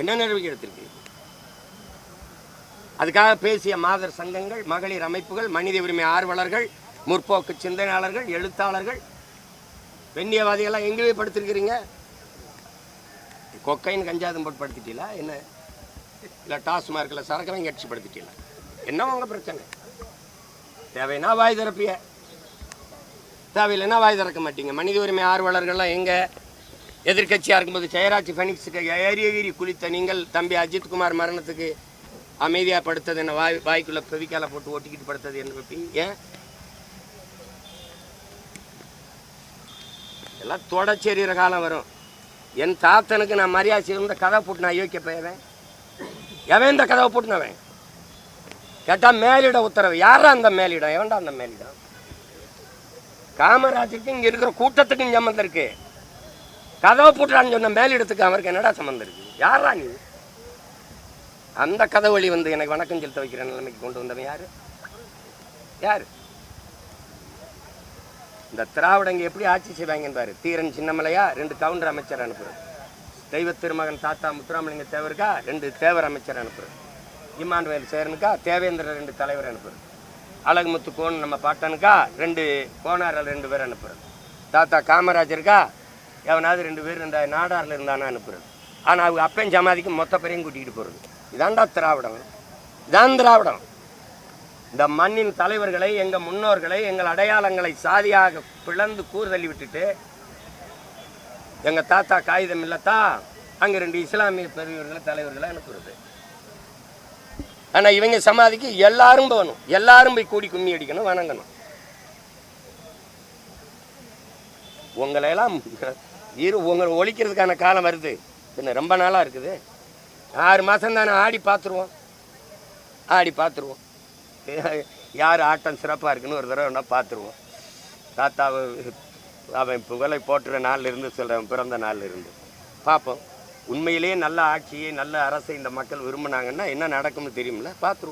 என்ன நடவடிக்கை எடுத்திருக்கு அதுக்காக பேசிய மாதர் சங்கங்கள் மகளிர் அமைப்புகள் மனித உரிமை ஆர்வலர்கள் முற்போக்கு சிந்தனையாளர்கள் எழுத்தாளர்கள் பெண்ணியவாதிகள்லாம் எங்கே படுத்திருக்கிறீங்க? கொக்கைன் கஞ்சாதம் போட்டு படுத்திட்டீங்களா? என்ன? இல்லை டாஸ்மார்க்கில் சரக்கு வாங்கி அடிச்சு படுத்திட்டீங்களா? என்ன உங்கள் பிரச்சனை? தேவைன்னா வாய் திறப்பிய. தேவையில்லைன்னா வாய் திறக்க மாட்டீங்க. மனித உரிமை ஆர்வலர்கள்லாம் எங்கே? எதிர்க்கட்சியாக இருக்கும்போது ஜெயராஜ் ஃபெனிக்ஸுக்கு ஏறி ஏறி குளித்த நீங்கள் தம்பி அஜித்குமார் மரணத்துக்கு அமைதியாக படுத்தது என்ன? வாய் வாய்க்குள்ளே பெவிக்கால போட்டு ஒட்டிக்கிட்டு படுத்தது என்ன பற்றி ஏன்? எல்லாம் தொடச்செறிகிற காலம் வரும். என் தாத்தனுக்கு நான் மரியாதை இருந்த கதை போட்டு நான் யோக்கிய போயவன் எவன் இந்த கதவை போட்டுனவன்? கேட்டால் மேலிட உத்தரவு. யாரா அந்த மேலிடம்? எவன்டா அந்த மேலிடம்? காமராஜருக்கு இங்கே இருக்கிற கூட்டத்துக்கும் சம்மந்தம் கதவை போட்டுறான்னு சொன்ன மேலிடத்துக்கு அவருக்கு என்னடா சம்மந்தம் இருக்கு? யாரா நீ? அந்த கதை வழி வந்து எனக்கு வணக்கம் செலுத்த வைக்கிற நிலைமைக்கு கொண்டு வந்தவன் யாரு? யாரு? இந்த திராவிடங்க எப்படி ஆட்சி செய்வாங்கன்னு பாரு தீரன் சின்னமலையா? ரெண்டு கவுண்டர் அமைச்சர் அனுப்புகிறேன் தெய்வ திருமகன் தாத்தா முத்துராமலிங்க தேவருக்கா? ரெண்டு தேவர் அமைச்சர் அனுப்புகிறேன் இமானுவேல் சேரனுக்கா? தேவேந்திர ரெண்டு தலைவர் அனுப்புகிறேன் அழகுமுத்து கோன் நம்ம பாட்டனுக்கா? ரெண்டு கோனாரில் ரெண்டு பேர் அனுப்புகிறேன் தாத்தா காமராஜருக்கா? எவனாவது ரெண்டு பேர் இந்த நாடாரில் இருந்தானா அனுப்புறது. ஆனால் அவங்க அப்பையும் ஜமாதிக்கு மொத்த பேரையும் கூட்டிகிட்டு போகிறது இதாண்டா திராவிடம். இதான் திராவிடம். இந்த மண்ணின் தலைவர்களை எங்கள் முன்னோர்களை எங்கள் அடையாளங்களை சாதியாக பிளந்து கூறுதள்ளி விட்டுட்டு எங்கள் தாத்தா காகிதம் இல்லத்தா அங்கே ரெண்டு இஸ்லாமிய பெரியவர்களை தலைவர்களை அனுப்புறது. ஆனால் இவங்க சமாதிக்கு எல்லாரும் போகணும். எல்லாரும் போய் கூடி கும்மி அடிக்கணும் வணங்கணும். உங்களையெல்லாம் இரு உங்களை ஒழிக்கிறதுக்கான காலம் வருது. பின்ன ரொம்ப நாளாக இருக்குது. ஆறு மாதம் தானே ஆடி பார்த்துருவோம் ஆடி பார்த்துருவோம் யார் ஆட்டம் சிறப்பாக இருக்குன்னு ஒரு தடவை வேணால் பார்த்துருவோம் தாத்தாவை அவன் புகழை போட்டுற நாள்ல இருந்து சொல்கிறேன் பிறந்த நாள்ல இருந்து. பார்ப்போம் உண்மையிலேயே நல்ல ஆட்சியை நல்ல அரசை இந்த மக்கள் விரும்பினாங்கன்னா என்ன நடக்கும்னு தெரியுமில்ல பார்த்துருவோம்